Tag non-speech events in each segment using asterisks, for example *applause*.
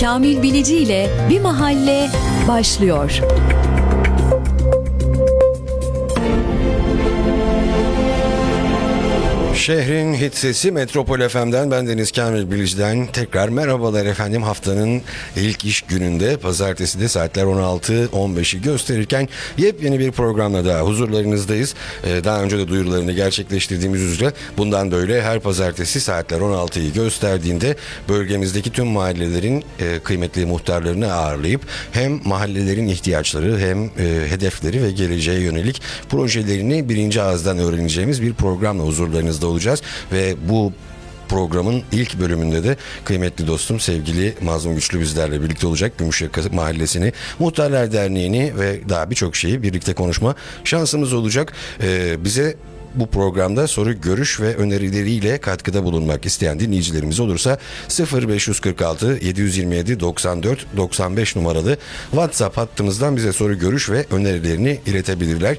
Kamil Bilici ile Bir Mahalle başlıyor. Şehrin hit sesi Metropol FM'den ben Deniz Kamil Bilici'den tekrar merhabalar efendim haftanın ilk iş gününde pazartesi de saatler 16-15'i gösterirken yepyeni bir programla daha huzurlarınızdayız. Ee, daha önce de duyurularını gerçekleştirdiğimiz üzere bundan böyle her pazartesi saatler 16'yı gösterdiğinde bölgemizdeki tüm mahallelerin e, kıymetli muhtarlarını ağırlayıp hem mahallelerin ihtiyaçları hem e, hedefleri ve geleceğe yönelik projelerini birinci ağızdan öğreneceğimiz bir programla huzurlarınızda olacağız ve bu programın ilk bölümünde de kıymetli dostum sevgili Mazlum Güçlü bizlerle birlikte olacak. Gümüşyaka Mahallesi'ni, Muhtarlar Derneği'ni ve daha birçok şeyi birlikte konuşma şansımız olacak. Ee, bize bu programda soru, görüş ve önerileriyle katkıda bulunmak isteyen dinleyicilerimiz olursa 0546 727 94 95 numaralı WhatsApp hattımızdan bize soru, görüş ve önerilerini iletebilirler.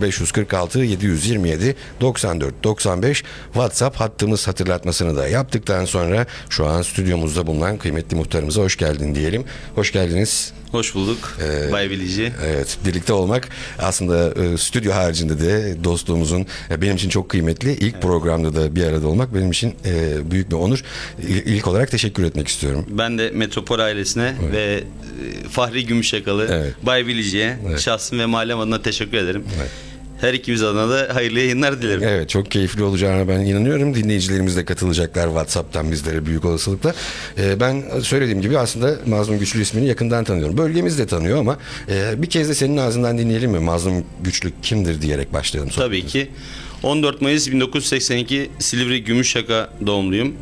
0546 727 94 95 WhatsApp hattımız hatırlatmasını da yaptıktan sonra şu an stüdyomuzda bulunan kıymetli muhtarımıza hoş geldin diyelim. Hoş geldiniz. Hoş bulduk. Bay Bilici. Evet, birlikte olmak aslında e, stüdyo haricinde de dostluğumuzun benim için çok kıymetli. İlk programda da bir arada olmak benim için e, büyük bir onur. İl- İlk olarak teşekkür etmek istiyorum. Ben de Metropol ailesine ve e, Fahri Gümüşyakalı, Evet. Bay Bilici'ye Evet. şahsım ve mahallem adına teşekkür ederim. Her ikimiz adına da hayırlı yayınlar dilerim. Evet, çok keyifli olacağına ben inanıyorum. Dinleyicilerimiz de katılacaklar WhatsApp'tan bizlere büyük olasılıkla. E, ben söylediğim gibi aslında Mazlum Güçlü ismini yakından tanıyorum. Bölgemiz de tanıyor ama e, bir kez de senin ağzından dinleyelim mi? Mazlum Güçlü kimdir diyerek başlayalım. Tabii ki. 14 Mayıs 1982 Silivri Gümüşyaka doğumluyum.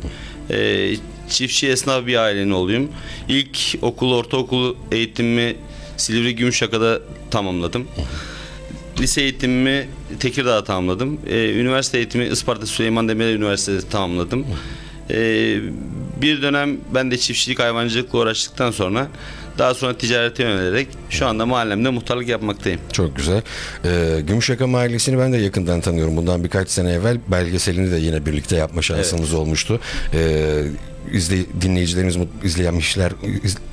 Ee, çiftçi esnaf bir ailenin oğluyum. İlk okul, ortaokul eğitimimi Silivri Gümüşyaka'da tamamladım. Lise eğitimimi Tekirdağ'da tamamladım. Ee, üniversite eğitimi Isparta Süleyman Demirel Üniversitesi'de tamamladım. Ee, bir dönem ben de çiftçilik hayvancılıkla uğraştıktan sonra daha sonra ticarete yönelerek şu anda mahallemde muhtarlık yapmaktayım. Çok güzel. Ee, Gümüşyaka Mahallesi'ni ben de yakından tanıyorum. Bundan birkaç sene evvel belgeselini de yine birlikte yapma şansımız olmuştu. Ee, izle, dinleyicilerimiz mut- izleyenmişler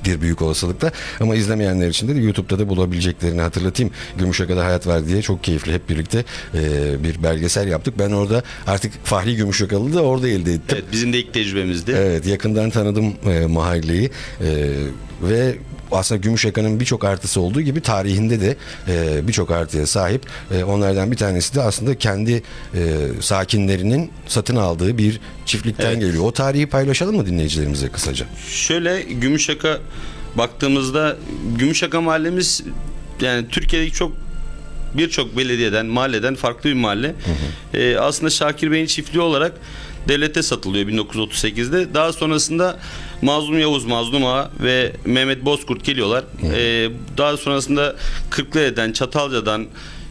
bir büyük olasılıkla ama izlemeyenler için de YouTube'da da bulabileceklerini hatırlatayım. Gümüşyaka'da hayat var diye çok keyifli hep birlikte e, bir belgesel yaptık. Ben orada artık Fahri Gümüşyakalı'yı da orada elde ettim. Evet bizim de ilk tecrübemizdi. Evet yakından tanıdım e, mahalleyi E, ve aslında Gümüşyaka'nın birçok artısı olduğu gibi tarihinde de e, birçok artıya sahip. E, onlardan bir tanesi de aslında kendi e, sakinlerinin satın aldığı bir çiftlikten Evet. geliyor. O tarihi paylaşalım mı dinleyicilerimize kısaca? Şöyle Gümüşyaka baktığımızda Gümüşyaka mahallemiz yani Türkiye'deki çok birçok belediyeden, mahalleden farklı bir mahalle. Ee, aslında Şakir Bey'in çiftliği olarak devlete satılıyor 1938'de. Daha sonrasında Mazlum Yavuz, Mazlum Ağa ve Mehmet Bozkurt geliyorlar. Ee, daha sonrasında Kırklareli'den, Çatalca'dan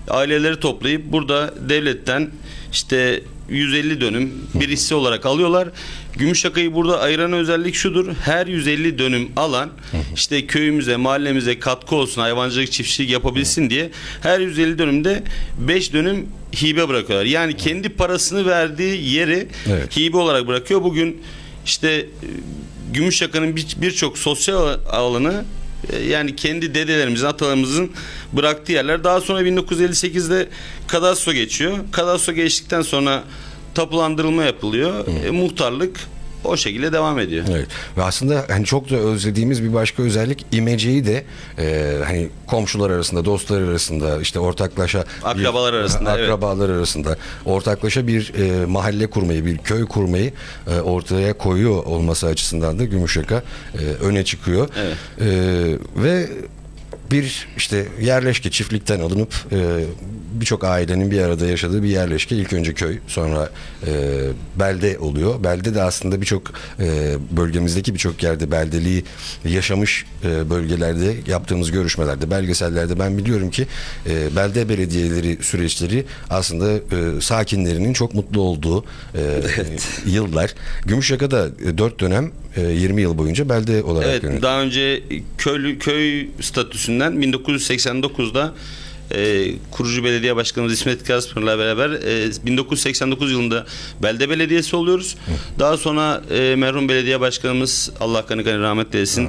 aileleri toplayıp burada devletten işte 150 dönüm bir hisse olarak alıyorlar. Gümüşyaka'yı burada ayıran özellik şudur. Her 150 dönüm alan işte köyümüze, mahallemize katkı olsun, hayvancılık, çiftçilik yapabilsin diye her 150 dönümde 5 dönüm hibe bırakıyorlar. Yani kendi parasını verdiği yeri Evet. hibe olarak bırakıyor. Bugün işte e, Gümüşyaka'nın bir- birçok sosyal alanı e, yani kendi dedelerimizin, atalarımızın bıraktığı yerler. Daha sonra 1958'de kadastro geçiyor. Kadastro geçtikten sonra tapulandırılma yapılıyor. E, muhtarlık o şekilde devam ediyor. Evet. Ve aslında hani çok da özlediğimiz bir başka özellik imeceyi de e, hani komşular arasında, dostlar arasında, işte ortaklaşa bir- Akrabalar arasında, *laughs* evet. akrabalar arasında ortaklaşa bir e, mahalle kurmayı, bir köy kurmayı e, ortaya koyuyor olması açısından da Gümüşyaka e, öne çıkıyor. Evet. E, ve bir işte yerleşke çiftlikten alınıp e, birçok ailenin bir arada yaşadığı bir yerleşke ilk önce köy sonra e, belde oluyor. Belde de aslında birçok e, bölgemizdeki birçok yerde beldeliği yaşamış e, bölgelerde yaptığımız görüşmelerde belgesellerde ben biliyorum ki e, belde belediyeleri süreçleri aslında e, sakinlerinin çok mutlu olduğu e, *laughs* yıllar. Gümüşyaka'da e, 4 dönem e, 20 yıl boyunca belde olarak Evet, yönetildi. daha önce köylü köy statüsünden 1989'da e, kurucu belediye başkanımız İsmet Kazpınar'la beraber e, 1989 yılında belde belediyesi oluyoruz. Daha sonra e, merhum belediye başkanımız Allah kanı kanı rahmet eylesin.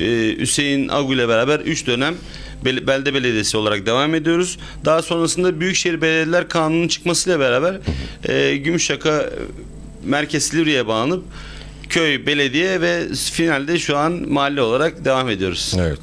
E, Hüseyin Agu ile beraber 3 dönem bel- belde belediyesi olarak devam ediyoruz. Daha sonrasında Büyükşehir Belediyeler Kanunu'nun çıkmasıyla beraber e, Gümüşşaka Merkez Silivri'ye bağlanıp köy, belediye ve finalde şu an mahalle olarak devam ediyoruz. Evet.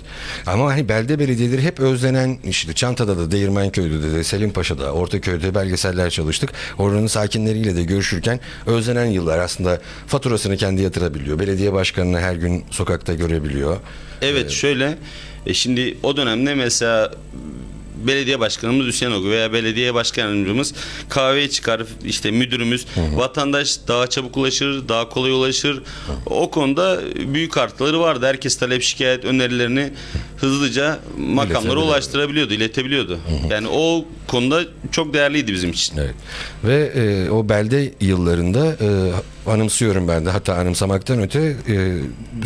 Ama hani belde belediyeleri hep özlenen işte Çanta'da da Değirmenköy'de de Selimpaşa'da Ortaköy'de belgeseller çalıştık. Oranın sakinleriyle de görüşürken özlenen yıllar aslında faturasını kendi yatırabiliyor. Belediye başkanını her gün sokakta görebiliyor. Evet şöyle e, şimdi o dönemde mesela belediye başkanımız Hüseyin Ogu veya belediye başkanımız kahveye çıkar işte müdürümüz vatandaş daha çabuk ulaşır daha kolay ulaşır o konuda büyük artıları vardı herkes talep şikayet önerilerini hızlıca makamlara İletebiliyordu. ulaştırabiliyordu iletebiliyordu yani o konuda çok değerliydi bizim için. Evet. Ve e, o belde yıllarında e, anımsıyorum ben de hatta anımsamaktan öte e,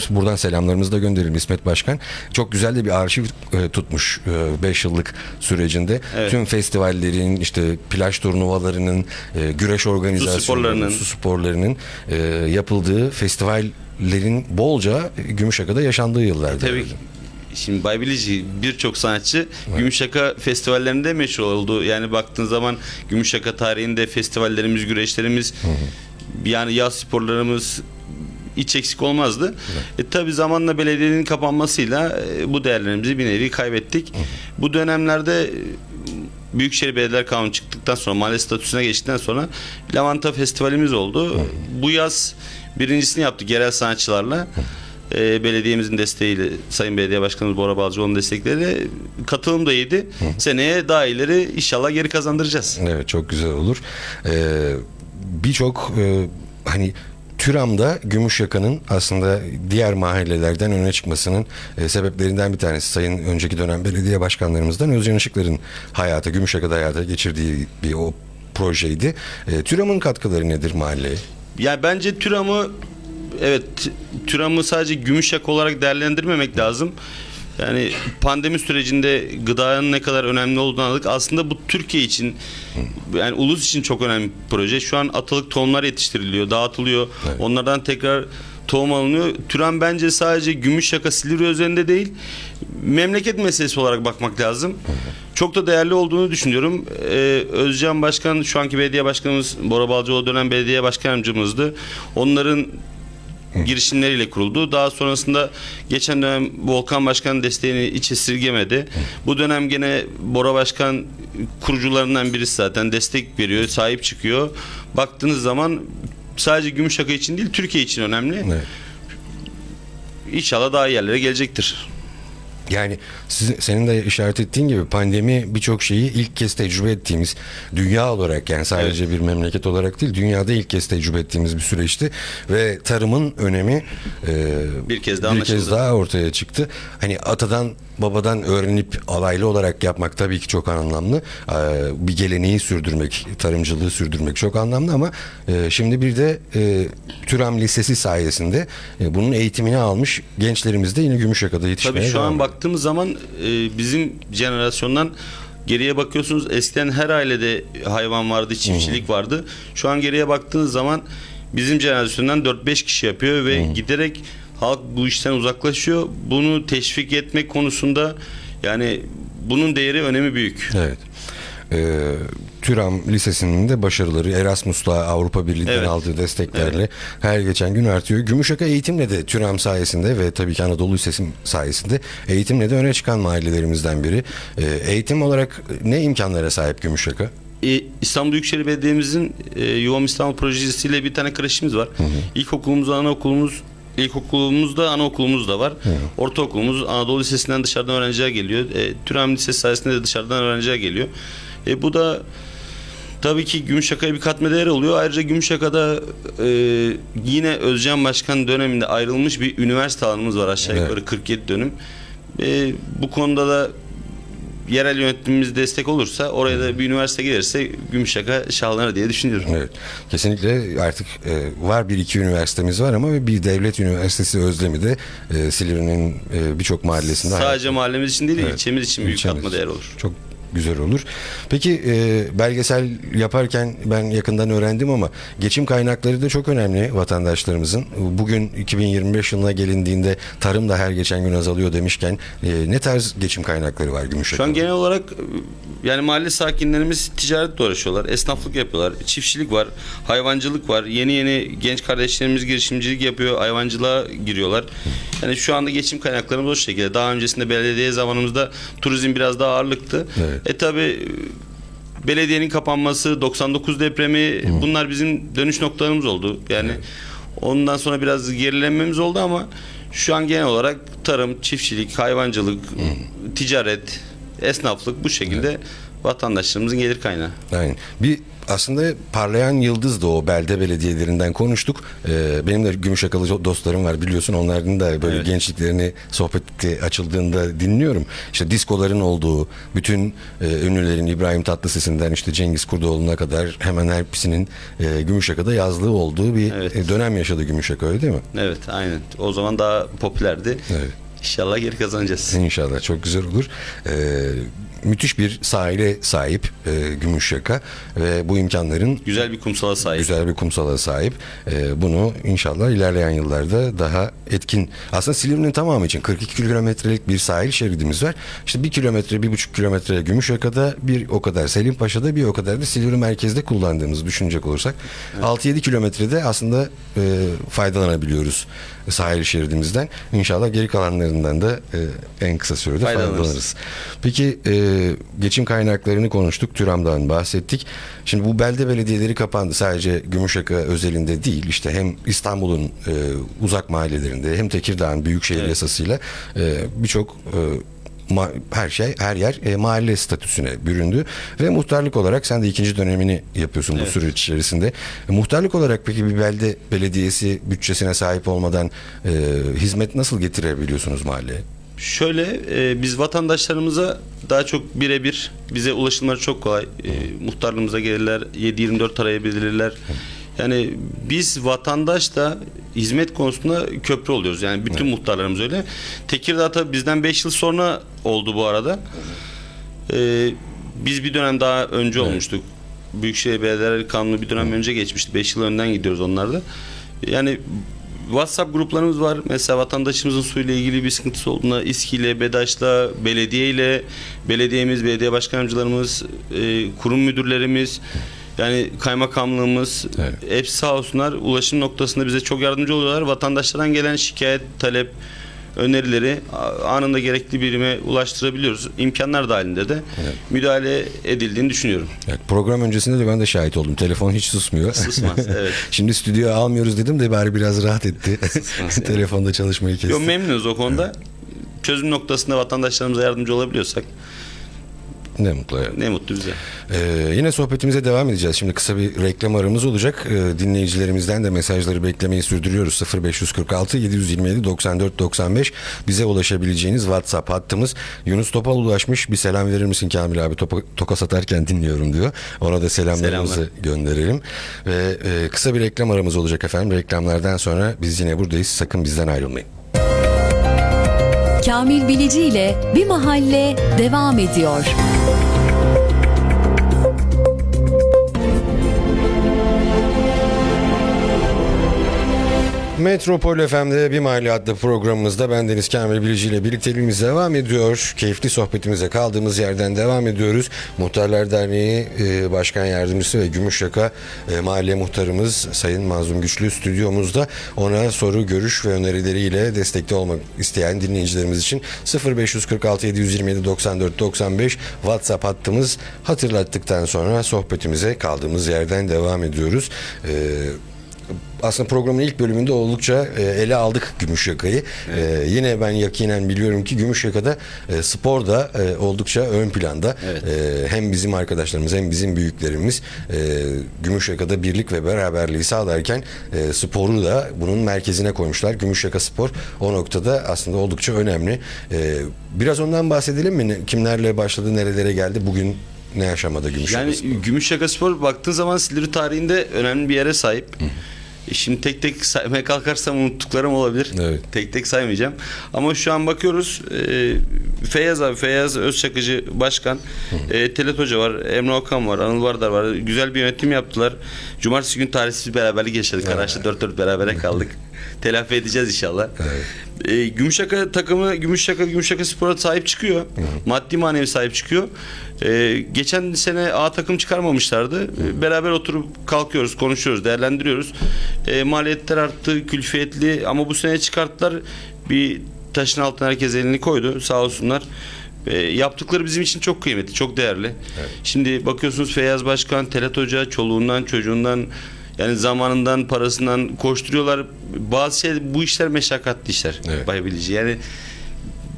buradan selamlarımızı da gönderelim İsmet Başkan. Çok güzel de bir arşiv e, tutmuş 5 yıllık sürecinde. Evet. Tüm festivallerin işte plaj turnuvalarının e, güreş organizasyonlarının sporlarının. su sporlarının e, yapıldığı festivallerin bolca Gümüşhaka'da yaşandığı yıllardı. Tabii ki. Şimdi Bay Bilici birçok sanatçı Gümüşşaka festivallerinde meşhur oldu. Yani baktığın zaman Gümüşşaka tarihinde festivallerimiz, güreşlerimiz, yani yaz sporlarımız hiç eksik olmazdı. E tabi zamanla belediyenin kapanmasıyla e, bu değerlerimizi bir nevi kaybettik. Bu dönemlerde e, Büyükşehir Belediyeler Kanunu çıktıktan sonra mahalle statüsüne geçtikten sonra Lavanta Festivalimiz oldu. Bu yaz birincisini yaptık yerel sanatçılarla. E, belediyemizin desteğiyle Sayın Belediye Başkanımız Bora Balcıoğlu'nun destekleriyle katılım da iyiydi. Seneye daha ileri inşallah geri kazandıracağız. Evet çok güzel olur. Ee, Birçok e, hani Türam'da Gümüşyaka'nın aslında diğer mahallelerden öne çıkmasının e, sebeplerinden bir tanesi. Sayın önceki dönem belediye başkanlarımızdan Özcan Işıklar'ın hayata, Gümüşyaka'da hayata geçirdiği bir o projeydi. E, Türam'ın katkıları nedir mahalleye? Ya bence Türam'ı evet Türam'ı sadece Gümüşyak olarak değerlendirmemek lazım. Yani pandemi sürecinde gıdanın ne kadar önemli olduğunu anladık. Aslında bu Türkiye için yani ulus için çok önemli bir proje. Şu an atılık tohumlar yetiştiriliyor, dağıtılıyor. Onlardan tekrar tohum alınıyor. Türan bence sadece Gümüşyaka Silivri üzerinde değil memleket meselesi olarak bakmak lazım. Çok da değerli olduğunu düşünüyorum. Ee, Özcan Başkan şu anki belediye başkanımız Bora Balcıoğlu dönem belediye başkanımızdı. Onların girişimleriyle kuruldu. Daha sonrasında geçen dönem Volkan Başkan desteğini hiç esirgemedi. Bu dönem gene Bora Başkan kurucularından birisi zaten destek veriyor, sahip çıkıyor. Baktığınız zaman sadece Gümüşşaka için değil Türkiye için önemli. Evet. İnşallah daha iyi yerlere gelecektir. Yani sizin, senin de işaret ettiğin gibi pandemi birçok şeyi ilk kez tecrübe ettiğimiz dünya olarak yani sadece bir memleket olarak değil dünyada ilk kez tecrübe ettiğimiz bir süreçti ve tarımın önemi e, Bir kez daha bir kez daha ortaya çıktı. Hani atadan babadan öğrenip alaylı olarak yapmak tabii ki çok anlamlı. Ee, bir geleneği sürdürmek, tarımcılığı sürdürmek çok anlamlı ama e, şimdi bir de e, Türam Lisesi sayesinde e, bunun eğitimini almış gençlerimiz de yine Gümüşyaka'da yetişmeye Tabii şu an ediyor. Baktığımız zaman e, bizim jenerasyondan geriye bakıyorsunuz eskiden her ailede hayvan vardı, çiftçilik vardı. Şu an geriye baktığınız zaman bizim jenerasyondan 4-5 kişi yapıyor ve giderek halk bu işten uzaklaşıyor. Bunu teşvik etmek konusunda yani bunun değeri önemi büyük. Evet. Ee, Türam Lisesi'nin de başarıları Erasmus'la Avrupa Birliği'nden Evet. aldığı desteklerle her geçen gün artıyor. Gümüşhaka eğitimle de Türam sayesinde ve tabii ki Anadolu Lisesi sayesinde eğitimle de öne çıkan mahallelerimizden biri. Ee, eğitim olarak ne imkanlara sahip Gümüşhaka? E, İstanbul Büyükşehir Belediye'mizin e, Yuvam İstanbul projesiyle bir tane kreşimiz var. İlkokulumuz, anaokulumuz, ilkokulumuzda anaokulumuz da var. Ortaokulumuz Anadolu Lisesi'nden dışarıdan öğrenciler geliyor. E, Türem Lisesi sayesinde de dışarıdan öğrenciler geliyor. E, bu da tabii ki Gümüşşaka'ya bir katma değer oluyor. Ayrıca Gümüşşaka'da e, yine Özcan Başkan döneminde ayrılmış bir üniversite alanımız var aşağı Evet. yukarı 47 dönüm. E, bu konuda da yerel yönetimimiz destek olursa oraya da bir üniversite gelirse Gümüşşaka şahlanır diye düşünüyorum. Evet. Kesinlikle artık e, var bir iki üniversitemiz var ama bir devlet üniversitesi özlemi de e, Silivri'nin e, birçok mahallesinde Sadece mahallemiz için değil, Evet. ilçemiz için büyük İlçemiz. katma değer olur. Çok güzel olur. Peki e, belgesel yaparken ben yakından öğrendim ama geçim kaynakları da çok önemli vatandaşlarımızın. Bugün 2025 yılına gelindiğinde tarım da her geçen gün azalıyor demişken e, ne tarz geçim kaynakları var Gümüşhaka'da? Şu an genel olarak yani mahalle sakinlerimiz ticaretle uğraşıyorlar. Esnaflık yapıyorlar. Çiftçilik var. Hayvancılık var. Yeni yeni genç kardeşlerimiz girişimcilik yapıyor. Hayvancılığa giriyorlar. Yani şu anda geçim kaynaklarımız o şekilde. Daha öncesinde belediye zamanımızda turizm biraz daha ağırlıktı. Evet. E tabi belediyenin kapanması, 99 depremi bunlar bizim dönüş noktalarımız oldu. Yani ondan sonra biraz gerilenmemiz oldu ama şu an genel olarak tarım, çiftçilik, hayvancılık, ticaret, esnaflık bu şekilde vatandaşlarımızın gelir kaynağı. Aynen. Bir aslında parlayan yıldız da o belde belediyelerinden konuştuk. Ee, benim de Gümüşhakalı dostlarım var biliyorsun. Onların da böyle Evet. gençliklerini sohbette açıldığında dinliyorum. İşte diskoların olduğu, bütün e, ünlülerin İbrahim Tatlıses'inden işte Cengiz Kurdoğlu'na kadar hemen hepsinin e, Gümüşhaka'da yazlığı olduğu bir Evet. e, dönem yaşadı Gümüşhaka öyle değil mi? Evet aynen. O zaman daha popülerdi. Evet. İnşallah geri kazanacağız. İnşallah çok güzel olur. Ee, müthiş bir sahile sahip e, Gümüşyaka ve bu imkanların Güzel bir kumsala sahip. güzel bir kumsala sahip. Ee, bunu inşallah ilerleyen yıllarda daha etkin. Aslında Silivri'nin tamamı için 42 kilometrelik bir sahil şeridimiz var. İşte bir kilometre, bir buçuk kilometre Gümüşyaka'da bir o kadar Selimpaşa'da bir o kadar da Silivri merkezde kullandığımızı düşünecek olursak 6-7 kilometrede aslında e, faydalanabiliyoruz sahil şeridimizden. İnşallah geri kalanlarından da e, en kısa sürede Faydalanırız. faydalanırız. Peki e, geçim kaynaklarını konuştuk. Türam'dan bahsettik. Şimdi bu belde belediyeleri kapandı. Sadece Gümüşhaka özelinde değil. İşte hem İstanbul'un e, uzak mahallelerinde hem Tekirdağ'ın büyükşehir Evet. yasasıyla e, birçok e, ma- her şey her yer e, mahalle statüsüne büründü ve muhtarlık olarak sen de ikinci dönemini yapıyorsun bu Evet. süreç içerisinde. E, muhtarlık olarak peki bir belde belediyesi bütçesine sahip olmadan e, hizmet nasıl getirebiliyorsunuz mahalleye? Şöyle e, biz vatandaşlarımıza daha çok birebir bize ulaşımları çok kolay. E, muhtarlığımıza gelirler, 7-24 arayabilirler. Yani biz vatandaş da hizmet konusunda köprü oluyoruz. Yani bütün muhtarlarımız öyle. Tekirdağ tabii bizden 5 yıl sonra oldu bu arada. E, biz bir dönem daha önce olmuştuk. Büyükşehir Belediyeler Kanunu bir dönem önce geçmişti. 5 yıl önden gidiyoruz onlarda. Yani WhatsApp gruplarımız var. Mesela vatandaşımızın suyla ilgili bir sıkıntısı olduğunda İSKİ'yle, BEDAŞ'la, belediyeyle, belediyemiz, belediye başkanımcılarımız, e, kurum müdürlerimiz, yani kaymakamlığımız Evet. hepsi sağ olsunlar ulaşım noktasında bize çok yardımcı oluyorlar. Vatandaşlardan gelen şikayet, talep, önerileri anında gerekli birime ulaştırabiliyoruz. İmkanlar dahilinde de müdahale edildiğini düşünüyorum. Evet, program öncesinde de ben de şahit oldum. Telefon hiç susmuyor. Susmaz, *laughs* evet. Şimdi stüdyoya almıyoruz dedim de bari biraz rahat etti. *laughs* yani. Telefonda çalışmayı kesti. Yo, memnunuz o konuda. Çözüm noktasında vatandaşlarımıza yardımcı olabiliyorsak ne mutlu. ya. ne mutlu bize. Ee, yine sohbetimize devam edeceğiz. Şimdi kısa bir reklam aramız olacak. Ee, dinleyicilerimizden de mesajları beklemeyi sürdürüyoruz. 0546 727 94 95 bize ulaşabileceğiniz WhatsApp hattımız. Yunus Topal ulaşmış. Bir selam verir misin Kamil abi? Topa, toka satarken dinliyorum diyor. Ona da selamlarımızı Selamlar. gönderelim. Ve e, kısa bir reklam aramız olacak efendim. Reklamlardan sonra biz yine buradayız. Sakın bizden ayrılmayın. Kamil Bilici ile Bir Mahalle devam ediyor. Metropol FM'de Bir Mahalle adlı programımızda ben Deniz Kamil Bilici ile birlikteliğimiz devam ediyor. Keyifli sohbetimize kaldığımız yerden devam ediyoruz. Muhtarlar Derneği e, Başkan Yardımcısı ve Gümüşyaka e, Mahalle Muhtarımız Sayın Mazlum Güçlü stüdyomuzda. Ona soru, görüş ve önerileriyle destekte olmak isteyen dinleyicilerimiz için 0546 727 94 95 WhatsApp hattımız hatırlattıktan sonra sohbetimize kaldığımız yerden devam ediyoruz. E, aslında programın ilk bölümünde oldukça e, ele aldık Gümüşyaka'yı. E, yine ben yakinen biliyorum ki Gümüşyaka'da e, spor da e, oldukça ön planda. Evet. E, hem bizim arkadaşlarımız hem bizim büyüklerimiz e, Gümüşyaka'da birlik ve beraberliği sağlarken e, sporu da bunun merkezine koymuşlar. Gümüşyaka Spor o noktada aslında oldukça önemli. E, biraz ondan bahsedelim mi? Kimlerle başladı, nerelere geldi? Bugün ne aşamada Gümüşyaka Yani Spor? Gümüşşaka Spor baktığın zaman Silivri tarihinde önemli bir yere sahip. E Şimdi tek tek saymaya kalkarsam unuttuklarım olabilir. Evet. Tek tek saymayacağım. Ama şu an bakıyoruz e, Feyyaz abi, Feyyaz Özçakıcı Başkan, e, Telet Hoca var, Emre Okan var, Anıl Vardar var. Güzel bir yönetim yaptılar. Cumartesi gün tarihsiz beraberlik yaşadık. Araçta 4-4 berabere kaldık. *laughs* Telafi edeceğiz inşallah. E, Gümüşşaka takımı Gümüşşaka Gümüşşaka Spor'a sahip çıkıyor. Maddi manevi sahip çıkıyor. E, geçen sene A takım çıkarmamışlardı. E, beraber oturup kalkıyoruz, konuşuyoruz, değerlendiriyoruz. E, maliyetler arttı, külfiyetli ama bu sene çıkarttılar. Bir taşın altına herkes elini koydu. Sağ olsunlar. E, yaptıkları bizim için çok kıymetli, çok değerli. Şimdi bakıyorsunuz Feyyaz Başkan, Telat Hoca çoluğundan, çocuğundan yani zamanından, parasından koşturuyorlar. Bazı şey bu işler meşakkatli işler. Evet. Bay Bilici. Yani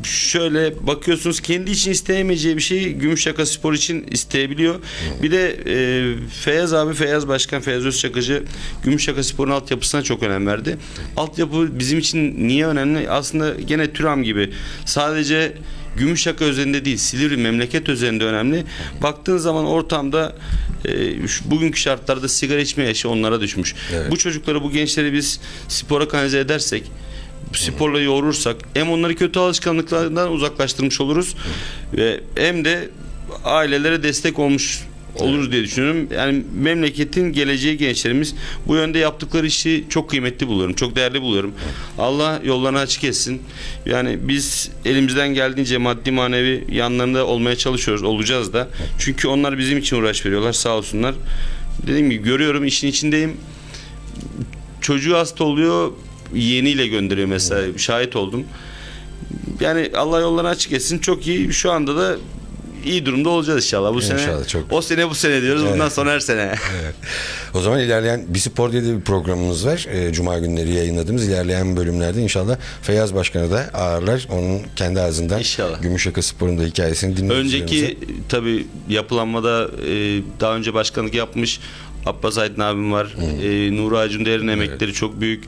şöyle bakıyorsunuz kendi için isteyemeyeceği bir şeyi Gümüşşaka Spor için isteyebiliyor. Bir de e, Feyyaz abi, Feyyaz Başkan, Feyyaz Özçakıcı Gümüşşaka Spor'un altyapısına çok önem verdi. Altyapı bizim için niye önemli? Aslında gene Türam gibi sadece Gümüşşaka özelinde değil, Silivri memleket özelinde önemli. Baktığın zaman ortamda e, şu- bugünkü şartlarda sigara içme yaşı onlara düşmüş. Evet. Bu çocukları, bu gençleri biz spora kanalize edersek sporla yoğurursak hem onları kötü alışkanlıklardan uzaklaştırmış oluruz ve hem de ailelere destek olmuş oluruz diye düşünüyorum. Yani memleketin geleceği gençlerimiz bu yönde yaptıkları işi çok kıymetli buluyorum. Çok değerli buluyorum. Allah yollarını açık etsin. Yani biz elimizden geldiğince maddi manevi yanlarında olmaya çalışıyoruz. Olacağız da. Çünkü onlar bizim için uğraş veriyorlar. Sağ olsunlar. Dediğim gibi görüyorum işin içindeyim çocuğu hasta oluyor yeğeniyle gönderiyor mesela şahit oldum. Yani Allah yollarını açık etsin çok iyi şu anda da iyi durumda olacağız inşallah bu sene. İnşallah, çok- O sene bu sene diyoruz bundan sonra her sene. O zaman ilerleyen Bir Spor diye de bir programımız var. Ee, Cuma günleri yayınladığımız ilerleyen bölümlerde inşallah Feyyaz Başkanı da ağırlar. Onun kendi ağzından İnşallah. Gümüşşaka Spor'un da hikayesini dinleyeceğiz. Önceki tabi yapılanmada e, daha önce başkanlık yapmış Abbas Aydın abim var. E, Nuri Acun Değer'in emekleri çok büyük.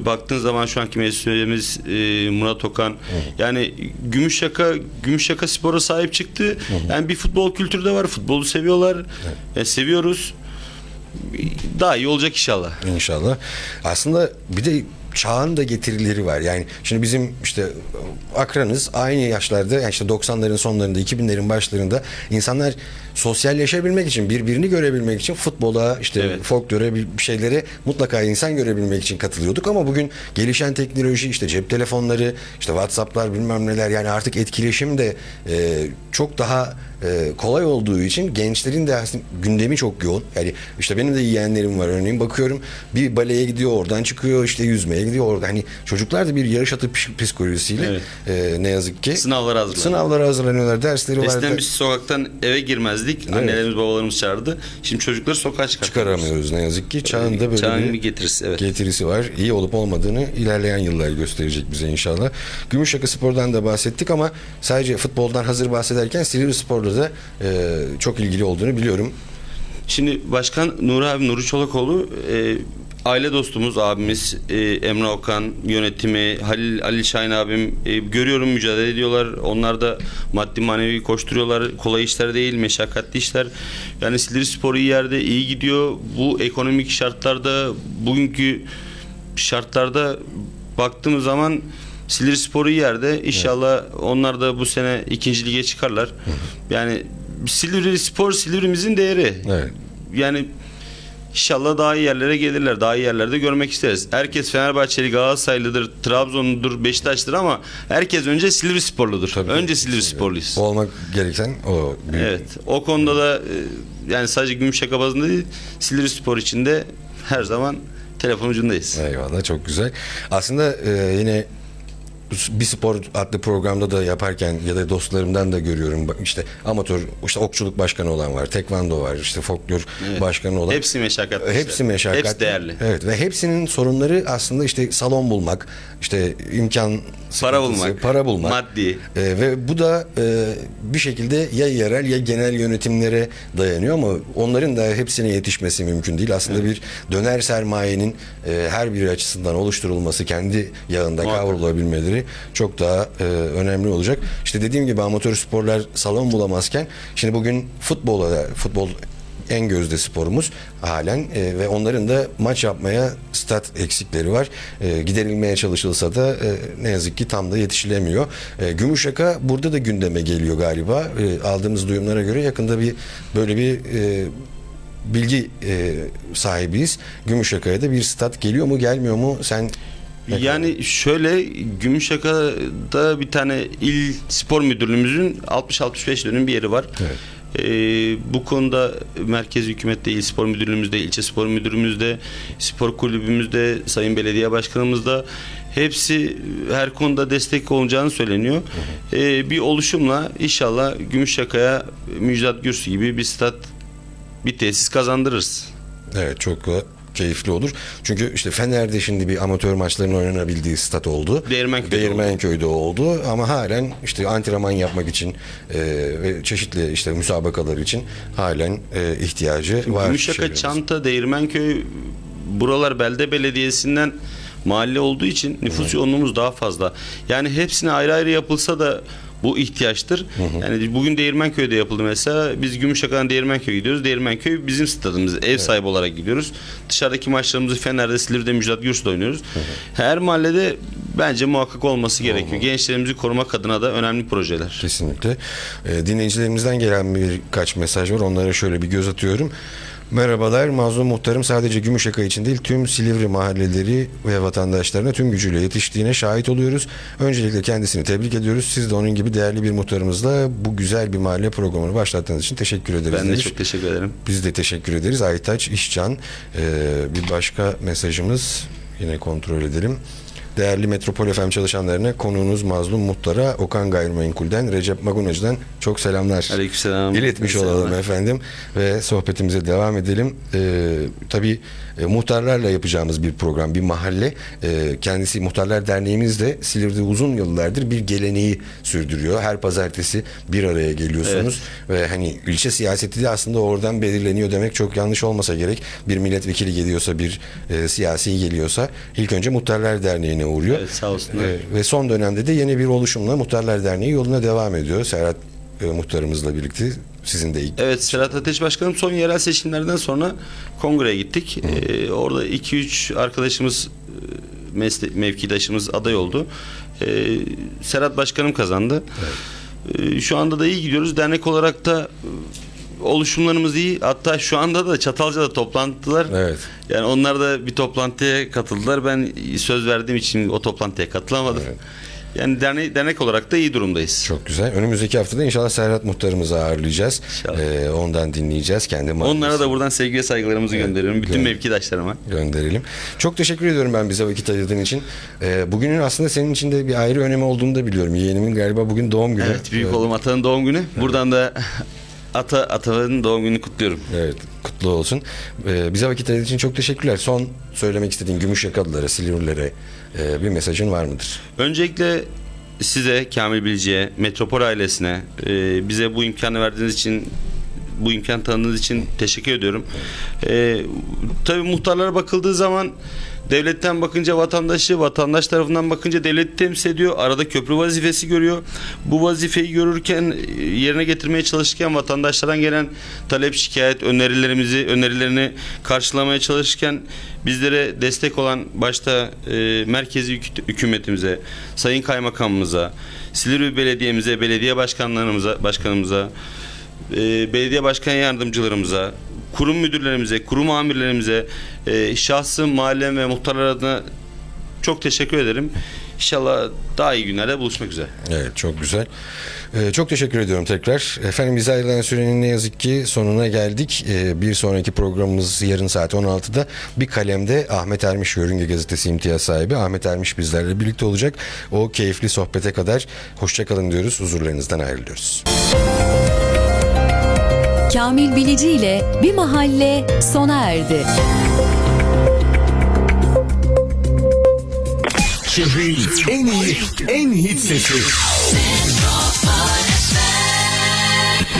Baktığın zaman şu anki meclis üyemiz e, Murat Okan. Yani Gümüşşaka Gümüşşaka Spor'a sahip çıktı. Yani bir futbol kültürü de var. Futbolu seviyorlar. E, seviyoruz. Daha iyi olacak inşallah. İnşallah. Aslında bir de çağın da getirileri var. Yani şimdi bizim işte akranız aynı yaşlarda yani işte 90'ların sonlarında 2000'lerin başlarında insanlar sosyalleşebilmek için birbirini görebilmek için futbola işte Evet. folklore bir şeylere mutlaka insan görebilmek için katılıyorduk ama bugün gelişen teknoloji işte cep telefonları işte Whatsapp'lar bilmem neler yani artık etkileşim de e, çok daha e, kolay olduğu için gençlerin de aslında gündemi çok yoğun. Yani işte benim de yeğenlerim var örneğin bakıyorum bir baleye gidiyor oradan çıkıyor işte yüzmeye gidiyor orada. Hani çocuklar da bir yarış atı psikolojisiyle Evet. e, ne yazık ki Sınavlara hazırlanıyor. sınavlara hazırlanıyorlar. Dersleri var. Eskiden biz sokaktan eve girmezdik. Annelerimiz babalarımız çağırdı. Şimdi çocukları sokağa çıkartamıyoruz. çıkaramıyoruz ne yazık ki. Çağın da böyle Çağın bir getirisi evet. getirisi var. İyi olup olmadığını ilerleyen yıllar gösterecek bize inşallah. Gümüşşaka Spor'dan da bahsettik ama sadece futboldan hazır bahsederken Silivri Spor'la da e, çok ilgili olduğunu biliyorum. Şimdi Başkan Nuri abi Nuri Çolakoğlu e, aile dostumuz abimiz e, Emre Okan yönetimi Halil Ali Şahin abim e, görüyorum mücadele ediyorlar. Onlar da maddi manevi koşturuyorlar. Kolay işler değil, meşakkatli işler. Yani Silivri Spor iyi yerde, iyi gidiyor. Bu ekonomik şartlarda bugünkü şartlarda baktığımız zaman Silivri Spor iyi yerde. İnşallah onlar da bu sene ikinci lige çıkarlar. Yani Silivri Spor Silivri'mizin değeri. Evet. Yani inşallah daha iyi yerlere gelirler. Daha iyi yerlerde görmek isteriz. Herkes Fenerbahçeli, Galatasaraylıdır, Trabzonludur, Beşiktaş'tır ama herkes önce Silivri Sporludur. Tabii. önce Silivri Sporluyuz. Olmak gereken o. büyük- Evet. O konuda da e, yani sadece Gümüşşaka bazında değil, Silivri Spor içinde her zaman telefon ucundayız. Eyvallah çok güzel. Aslında e, yine bir spor adlı programda da yaparken ya da dostlarımdan da görüyorum işte amatör işte okçuluk başkanı olan var, tekvando var, işte folklor Evet. başkanı olan. Hepsi meşakkatli. Hepsi meşakkatli. Hepsi değerli. Evet ve hepsinin sorunları aslında işte salon bulmak, işte imkan Para bulmak, para bulmak. maddi. Ee, ve bu da e, bir şekilde ya yerel ya genel yönetimlere dayanıyor ama onların da hepsine yetişmesi mümkün değil. Aslında bir döner sermayenin e, her biri açısından oluşturulması, kendi yağında Muhakkak. kavrulabilmeleri çok daha e, önemli olacak. İşte dediğim gibi amatör sporlar salon bulamazken şimdi bugün futbola da futbol en gözde sporumuz halen E, ve onların da maç yapmaya stat eksikleri var. E, giderilmeye çalışılsa da e, ne yazık ki tam da yetişilemiyor. E, Gümüşşaka burada da gündeme geliyor galiba. E, aldığımız duyumlara göre yakında bir böyle bir e, bilgi e, sahibiyiz. Gümüşşaka'ya da bir stat geliyor mu gelmiyor mu? Sen Yani şöyle Gümüşşaka'da bir tane il spor müdürlüğümüzün 60-65 dönüm bir yeri var. Evet. Ee, bu konuda merkez hükümette, il spor müdürlüğümüzde, ilçe spor müdürlüğümüzde, spor kulübümüzde, sayın belediye başkanımızda hepsi her konuda destek olacağını söyleniyor. Ee, bir oluşumla inşallah Gümüşşaka'ya Müjdat Gürs gibi bir stat, bir tesis kazandırırız. Evet çok keyifli olur. Çünkü işte Fener'de şimdi bir amatör maçların oynanabildiği stat oldu. Değirmenköy'de Değirmenköy'de oldu. ama halen işte antrenman yapmak için e, ve çeşitli işte müsabakalar için halen e, ihtiyacı var. Gümüşşaka, şehrimiz. Çanta, Değirmenköy buralar belde belediyesinden mahalle olduğu için nüfus yoğunluğumuz daha fazla. Yani hepsine ayrı ayrı yapılsa da bu ihtiyaçtır. Yani bugün Değirmenköy'de yapıldı mesela. Biz Gümüşşaka'dan Değirmenköy'e gidiyoruz. Değirmenköy bizim stadımız. Ev sahibi olarak gidiyoruz. Dışarıdaki maçlarımızı Fener'de, Silivri'de, Müjdat Gürs'te oynuyoruz. Her mahallede bence muhakkak olması gerekiyor. Gençlerimizi korumak adına da önemli projeler. Kesinlikle. E, dinleyicilerimizden gelen birkaç mesaj var. Onlara şöyle bir göz atıyorum. Merhabalar. Mazlum Muhtarım sadece Gümüşşaka için değil tüm Silivri mahalleleri ve vatandaşlarına tüm gücüyle yetiştiğine şahit oluyoruz. Öncelikle kendisini tebrik ediyoruz. Siz de onun gibi değerli bir muhtarımızla bu güzel bir mahalle programını başlattığınız için teşekkür ederiz. Ben de demiş. çok teşekkür ederim. Biz de teşekkür ederiz. Aytaç İşcan e, bir başka mesajımız yine kontrol edelim. Değerli Metropol FM çalışanlarına konuğunuz Mazlum Muhtar'a Okan Gayrimenkul'den Recep Magunacı'dan çok selamlar. Aleykümselam. İletmiş Selamlar. olalım efendim ve sohbetimize devam edelim. Ee, tabii e, muhtarlarla yapacağımız bir program, bir mahalle. Ee, kendisi Muhtarlar Derneğimiz de Silivri'de uzun yıllardır bir geleneği sürdürüyor. Her pazartesi bir araya geliyorsunuz ve hani ilçe siyaseti de aslında oradan belirleniyor demek çok yanlış olmasa gerek. Bir milletvekili geliyorsa, bir e, siyasi geliyorsa ilk önce Muhtarlar Derneği'ne uğruyor. Evet, sağ olsunlar. Ee, ve son dönemde de yeni bir oluşumla Muhtarlar Derneği yoluna devam ediyor. Serhat e, muhtarımızla birlikte sizin de ilk Evet Serhat Ateş Başkanım son yerel seçimlerden sonra kongreye gittik. Ee, orada 2-3 arkadaşımız e, mesle- mevkidaşımız aday oldu. Ee, Serhat Başkanım kazandı. Ee, şu anda da iyi gidiyoruz. Dernek olarak da e, oluşumlarımız iyi. Hatta şu anda da Çatalca'da toplantılar. Evet. Yani onlar da bir toplantıya katıldılar. Ben söz verdiğim için o toplantıya katılamadım. Yani dernek, dernek olarak da iyi durumdayız. Çok güzel. Önümüzdeki haftada inşallah Serhat muhtarımızı ağırlayacağız. Ee, ondan dinleyeceğiz. Kendi Onlara da buradan sevgi ve saygılarımızı gönderiyorum. Bütün Gö- mevkidaşlarıma. gönderelim. Çok teşekkür ediyorum ben bize vakit ayırdığın için. Ee, bugünün aslında senin için de bir ayrı önemi olduğunu da biliyorum. Yeğenimin galiba bugün doğum günü. Evet büyük oğlum Ata'nın doğum günü. Buradan da Ata Ata'nın doğum gününü kutluyorum. Evet, kutlu olsun. Ee, bize vakit ayırdığın için çok teşekkürler. Son söylemek istediğin Gümüşyakalılara, Silivrilere e, bir mesajın var mıdır? Öncelikle size Kamil Bilici'ye, Metropol ailesine e, bize bu imkanı verdiğiniz için bu imkan tanıdığınız için teşekkür ediyorum. E, tabii muhtarlara bakıldığı zaman devletten bakınca vatandaşı, vatandaş tarafından bakınca devleti temsil ediyor. Arada köprü vazifesi görüyor. Bu vazifeyi görürken e, yerine getirmeye çalışırken vatandaşlardan gelen talep, şikayet, önerilerimizi, önerilerini karşılamaya çalışırken bizlere destek olan başta e, merkezi hükü- hükümetimize, sayın kaymakamımıza, Silivri Belediye'mize, belediye başkanlarımıza, başkanımıza, e, belediye başkan yardımcılarımıza, kurum müdürlerimize, kurum amirlerimize, e, şahsım, mahallem ve muhtarlar adına çok teşekkür ederim. İnşallah daha iyi günlerde buluşmak üzere. Evet çok güzel. Ee, çok teşekkür ediyorum tekrar. Efendim bize ayrılan sürenin ne yazık ki sonuna geldik. Ee, bir sonraki programımız yarın saat 16'da bir kalemde Ahmet Ermiş Yörünge Gazetesi imtiyaz sahibi Ahmet Ermiş bizlerle birlikte olacak. O keyifli sohbete kadar hoşçakalın diyoruz. Huzurlarınızdan ayrılıyoruz. Kamil Bilici ile Bir Mahalle sona erdi. Şehrin en iyi, en hit sesi.